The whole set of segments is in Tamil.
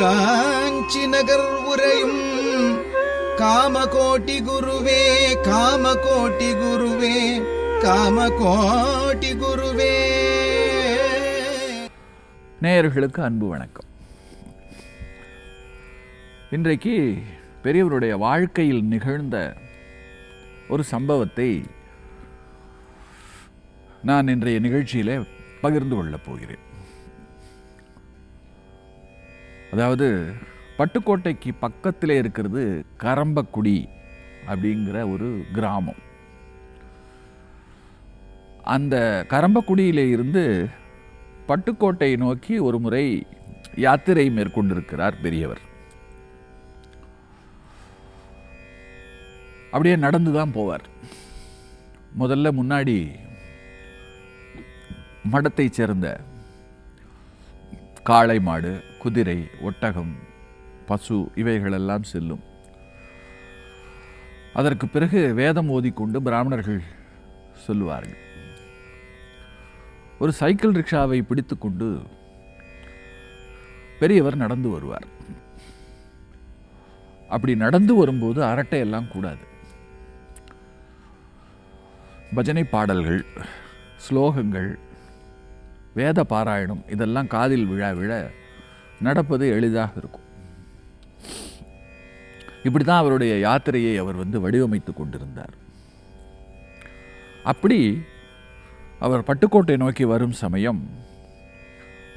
காஞ்சி நகர் உரையும் காமகோட்டி குருவே காமகோட்டி குருவே காமகோட்டி குருவே. நேயர்களுக்கு அன்பு வணக்கம். இன்றைக்கு பெரியவருடைய வாழ்க்கையில் நிகழ்ந்த ஒரு சம்பவத்தை நான் இன்றைய நிகழ்ச்சியிலே பகிர்ந்து கொள்ளப் போகிறேன். அதாவது பட்டுக்கோட்டைக்கு பக்கத்தில் இருக்கிறது கரம்பக்குடி அப்படிங்கிற ஒரு கிராமம். அந்த கரம்பக்குடியிலே இருந்து பட்டுக்கோட்டை நோக்கி ஒரு முறை யாத்திரை மேற்கொண்டிருக்கிறார் பெரியவர். அப்படியே நடந்து தான் போவார். முதல்ல முன்னாடி மடத்தைச் சேர்ந்த காளை மாடு குதிரை ஒட்டகம் பசு இவைகளெல்லாம் செல்லும். அதற்கு பிறகு வேதம் ஓதிக்கொண்டு பிராமணர்கள் சொல்லுவார்கள். ஒரு சைக்கிள் ரிக்ஷாவை பிடித்துக்கொண்டு பெரியவர் நடந்து வருவார். அப்படி நடந்து வரும்போது அரட்டை எல்லாம் கூடாது. பஜனை பாடல்கள் ஸ்லோகங்கள் வேத பாராயணம் இதெல்லாம் காதில் விழா விழ நடப்பது எளிதாக இருக்கும். இப்படி தான் அவருடைய யாத்திரையை அவர் வந்து வடிவமைத்து கொண்டிருந்தார். அப்படி அவர் பட்டுக்கோட்டை நோக்கி வரும் சமயம்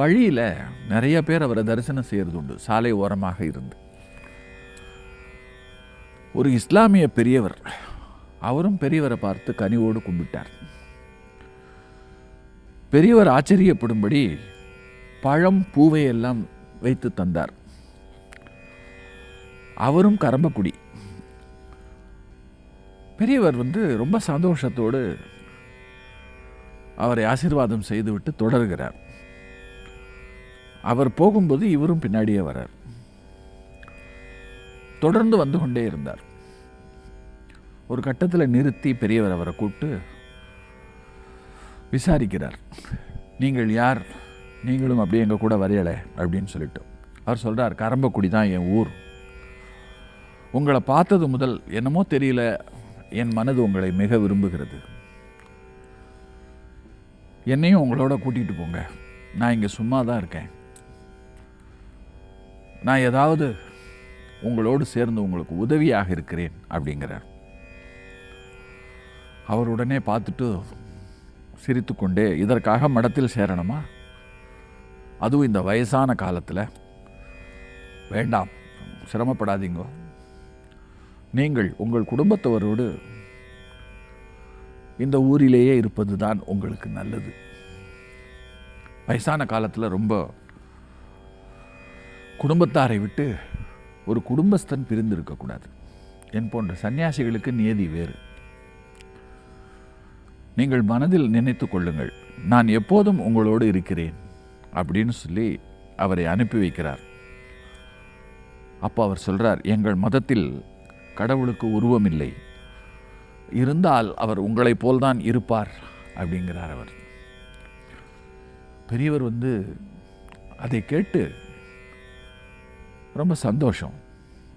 வழியில் நிறைய பேர் அவரை தரிசனம் செய்கிறது உண்டு சாலை ஓரமாக இருந்து. ஒரு இஸ்லாமிய பெரியவர் அவரும் பெரியவரை பார்த்து கனிவோடு கும்பிட்டார். பெரியவர் ஆச்சரியப்படும்படி பழம் பூவை எல்லாம் வைத்து தந்தார். அவரும் கரம்பக்குடி. பெரியவர் வந்து ரொம்ப சந்தோஷத்தோடு அவரை ஆசீர்வாதம் செய்துவிட்டு தொடர்கிறார். அவர் போகும்போது இவரும் பின்னாடியே வரார். தொடர்ந்து வந்து கொண்டே இருந்தார். ஒரு கட்டத்தில் நிறுத்தி பெரியவர் அவரை கூப்பிட்டு விசாரிக்கிறார். நீங்கள் யார்? நீங்களும் அப்படியே எங்கள் கூட வரையலை அப்படின்னு சொல்லிட்டு. அவர் சொல்கிறார் கரம்பக்குடி தான் என் ஊர். உங்களை பார்த்தது முதல் என்னமோ தெரியல என் மனது உங்களை மிக விரும்புகிறது. என்னையும் உங்களோட கூட்டிகிட்டு போங்க. நான் இங்கே சும்மா தான் இருக்கேன். நான் ஏதாவது உங்களோடு சேர்ந்து உங்களுக்கு உதவியாக இருக்கிறேன் அப்படிங்கிறார். அவர் உடனே பார்த்துட்டு சிரித்துக்கொண்டே இதற்காக மடத்தில் சேரணுமா? அதுவும் இந்த வயசான காலத்தில். வேண்டாம் சிரமப்படாதீங்க. நீங்கள் உங்கள் குடும்பத்தவரோடு இந்த ஊரிலேயே இருப்பது தான் உங்களுக்கு நல்லது. வயசான காலத்தில் ரொம்ப குடும்பத்தாரை விட்டு ஒரு குடும்பஸ்தன் பிரிந்து இருக்கக்கூடாது என் போன்ற சன்னியாசிகளுக்கு நியதி வேறு. நீங்கள் மனதில் நினைத்து கொள்ளுங்கள் நான் எப்போதும் உங்களோடு இருக்கிறேன். அப்படின்னு சொல்லி அவரை அனுப்பி வைக்கிறார். அப்போ அவர் சொல்றார் எங்கள் மதத்தில் கடவுளுக்கு உருவம் இல்லை இருந்தால் அவர் உங்களைப் போல்தான் இருப்பார் அப்படிங்கிறார் அவர். பெரியவர் வந்து அதை கேட்டு ரொம்ப சந்தோஷம்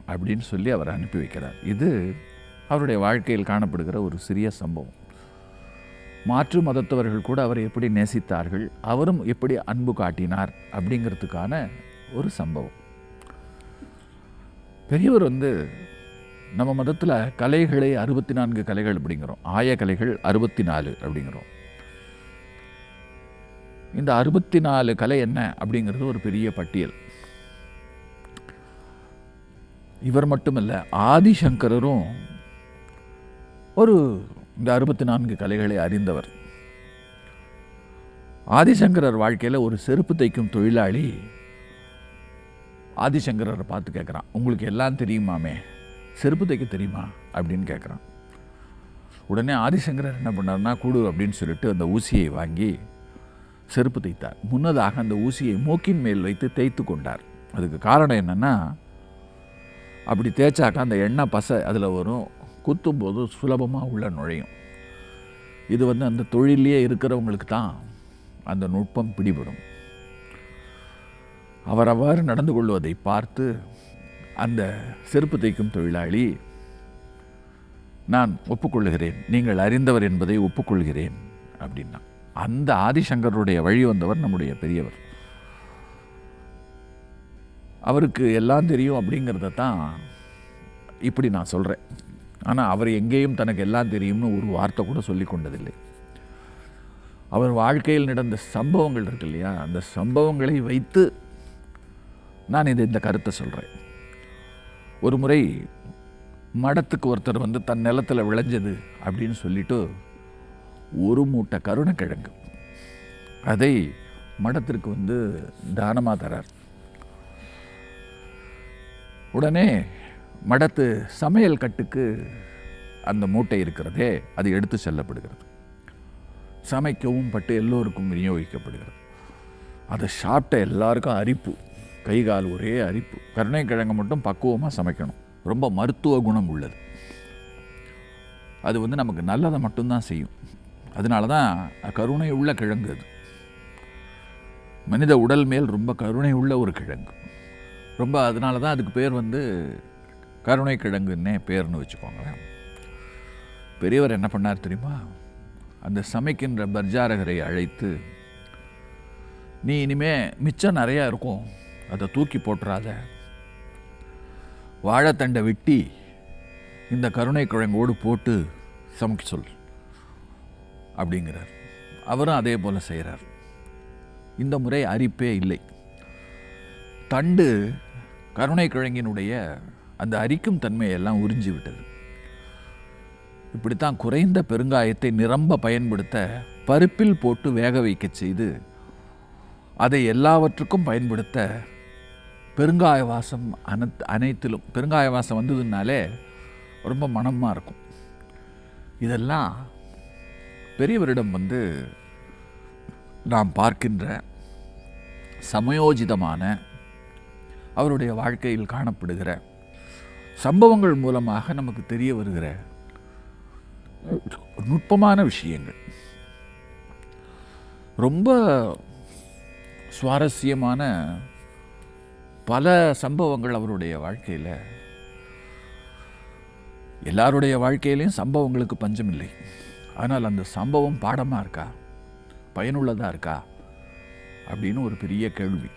அப்படின்னு சொல்லி அவர் அனுப்பி வைக்கிறார். இது அவருடைய வாழ்க்கையில் காணப்படுகிற ஒரு சிறிய சம்பவம். மாற்று மதத்தவர்கள் கூட அவரை எப்படி நேசித்தார்கள் அவரும் எப்படி அன்பு காட்டினார் அப்படிங்கிறதுக்கான ஒரு சம்பவம். பெரியவர் வந்து நம்ம மதத்தில் கலைகளை அறுபத்தி நான்கு கலைகள் அப்படிங்கிறோம். ஆய கலைகள் அறுபத்தி நாலு அப்படிங்கிறோம். இந்த அறுபத்தி நாலு கலை என்ன அப்படிங்கிறது ஒரு பெரிய பட்டியல். இவர் மட்டுமல்ல ஆதிசங்கரரும் ஒரு இந்த அறுபத்தி நான்கு கலைகளை அறிந்தவர். ஆதிசங்கரர் வாழ்க்கையில் ஒரு செருப்பு தைக்கும் தொழிலாளி ஆதிசங்கரரை பார்த்து கேட்குறான் உங்களுக்கு எல்லாம் தெரியுமாமே? செருப்பு தைக்க தெரியுமா? அப்படின்னு கேட்குறான் உடனே ஆதிசங்கரர் என்ன பண்ணார்னா கூடு அப்படின்னு சொல்லிட்டு அந்த ஊசியை வாங்கி செருப்பு தைத்தார். முன்னதாக அந்த ஊசியை மூக்கின் மேல் வைத்து தேய்த்து கொண்டார். அதுக்கு காரணம் என்னென்னா அப்படி தேய்ச்சாக்கா அந்த எண்ணெய் பசை அதில் வரும் குத்தும்போது சுலபமாக உள்ள நுழையும். இது வந்து அந்த தொழிலே இருக்கிறவங்களுக்கு தான் அந்த நுட்பம் பிடிபடும். அவர் அவ்வாறு நடந்து கொள்வதை பார்த்து அந்த செருப்பு தைக்கும் தொழிலாளி நான் ஒப்புக்கொள்கிறேன். நீங்கள் அறிந்தவர் என்பதை ஒப்புக்கொள்கிறேன். அப்படின்னா அந்த ஆதிசங்கருடைய வழி வந்தவர் நம்முடைய பெரியவர். அவருக்கு எல்லாம் தெரியும் அப்படிங்கிறத தான் இப்படி நான் சொல்கிறேன் ஆனால் அவர் எங்கேயும் தனக்கு எல்லாம் தெரியும்னு ஒரு வார்த்தை கூட சொல்லி கொண்டதில்லை. அவர் வாழ்க்கையில் நடந்த சம்பவங்கள் இருக்கு இல்லையா? அந்த சம்பவங்களை வைத்து நான் இது இந்த கருத்தை சொல்கிறேன் ஒரு முறை மடத்துக்கு ஒருத்தர் வந்து தன் நிலத்தில் விளைஞ்சது அப்படின்னு சொல்லிட்டு ஒரு மூட்டை கருணக்கிழங்கு அதை மடத்திற்கு வந்து தானமாக தரார். உடனே மடத்து சமையல் கட்டுக்கு அந்த மூட்டை இருக்கிறதே அது எடுத்து செல்லப்படுகிறது. சமைக்கவும் பட்டு எல்லோருக்கும் விநியோகிக்கப்படுகிறது. அதை சாப்பிட்ட எல்லாருக்கும் அரிப்பு. கை கால் ஒரே அரிப்பு. கருணைக்கிழங்கு மட்டும் பக்குவமாக சமைக்கணும். ரொம்ப மருத்துவ குணம் உள்ளது. அது வந்து நமக்கு நல்லதை மட்டும்தான் செய்யும். அதனால தான் கருணை உள்ள கிழங்கு அது. மனித உடல் மேல் ரொம்ப கருணை உள்ள ஒரு கிழங்கு. ரொம்ப அதனால தான் அதுக்கு பேர் வந்து கருணை கிழங்குன்னே பேர்னு வச்சுக்கோங்களேன். பெரியவர் என்ன பண்ணார் தெரியுமா? அந்த சமைக்கின்ற பர்ஜாரகரை அழைத்து நீ இனிமே மிச்சம் நிறையா இருக்கும் அதை தூக்கி போட்டுறாத. வாழைத்தண்டை வெட்டி இந்த கருணை கிழங்கோடு போட்டு சமைக்க சொல் அப்படிங்கிறார். அவரும் அதே போல் செய்கிறார். இந்த முறை அரிப்பே இல்லை. தண்டு கருணை கிழங்கினுடைய அந்த அரிக்கும் தன்மையெல்லாம் உறிஞ்சி விட்டது. இப்படித்தான் குறைந்த பெருங்காயத்தை நிரம்ப பயன்படுத்த பருப்பில் போட்டு வேக வைக்க செய்து அதை எல்லாவற்றுக்கும் பயன்படுத்த பெருங்காய வாசம் அனைத் அனைத்திலும் பெருங்காய வாசம் வந்ததுனாலே ரொம்ப மனமாக இருக்கும். இதெல்லாம் பெரியவரிடம் வந்து நாம் பார்க்கின்ற சமயோஜிதமான அவருடைய வாழ்க்கையில் காணப்படுகிற சம்பவங்கள் மூலமாக நமக்கு தெரிய வருகிற நுட்பமான விஷயங்கள். ரொம்ப சுவாரஸ்யமான பல சம்பவங்கள் அவருடைய வாழ்க்கையில். எல்லாருடைய வாழ்க்கையிலையும் சம்பவங்களுக்கு பஞ்சம் இல்லை ஆனால் அந்த சம்பவம் பாடமாக இருக்கா? பயனுள்ளதாக இருக்கா? அப்படின்னு ஒரு பெரிய கேள்வி.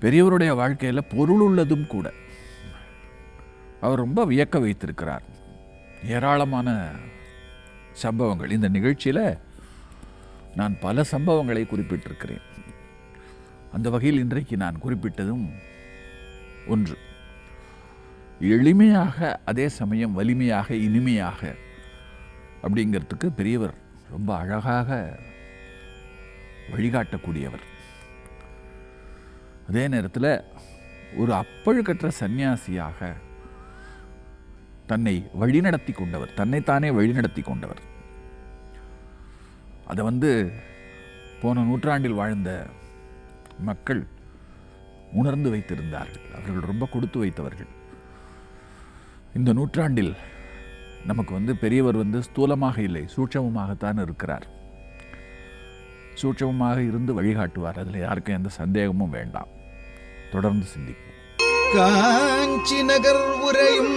பெரியவருடைய வாழ்க்கையில் பொருள் உள்ளதும் கூட. அவர் ரொம்ப வியக்க வைத்திருக்கிறார். ஏராளமான சம்பவங்கள். இந்த நிகழ்ச்சியில் நான் பல சம்பவங்களை குறிப்பிட்டிருக்கிறேன். அந்த வகையில் இன்றைக்கு நான் குறிப்பிட்டதும் ஒன்று. எளிமையாக அதே சமயம் வலிமையாக இனிமையாக அப்படிங்கிறதுக்கு பெரியவர் ரொம்ப அழகாக வழிகாட்டக்கூடியவர். அதே நேரத்தில் ஒரு அப்பழுக்கற்ற சந்நியாசியாக தன்னை வழிநடத்தி கொண்டவர் தன்னைத்தானே வழிநடத்தி கொண்டவர். அதை வந்து போன நூற்றாண்டில் வாழ்ந்த மக்கள் உணர்ந்து வைத்திருந்தார்கள். அவர்கள் ரொம்ப கொடுத்து வைத்தவர்கள். இந்த நூற்றாண்டில் நமக்கு வந்து பெரியவர் வந்து ஸ்தூலமாக இல்லை சூட்சமமாகத்தான் இருக்கிறார். சூட்சமமாக இருந்து வழிகாட்டுவார். அதில் யாருக்கும் எந்த சந்தேகமும் வேண்டாம். தொடர்ந்து சிந்திப்போம். காஞ்சி நகர் உரையும்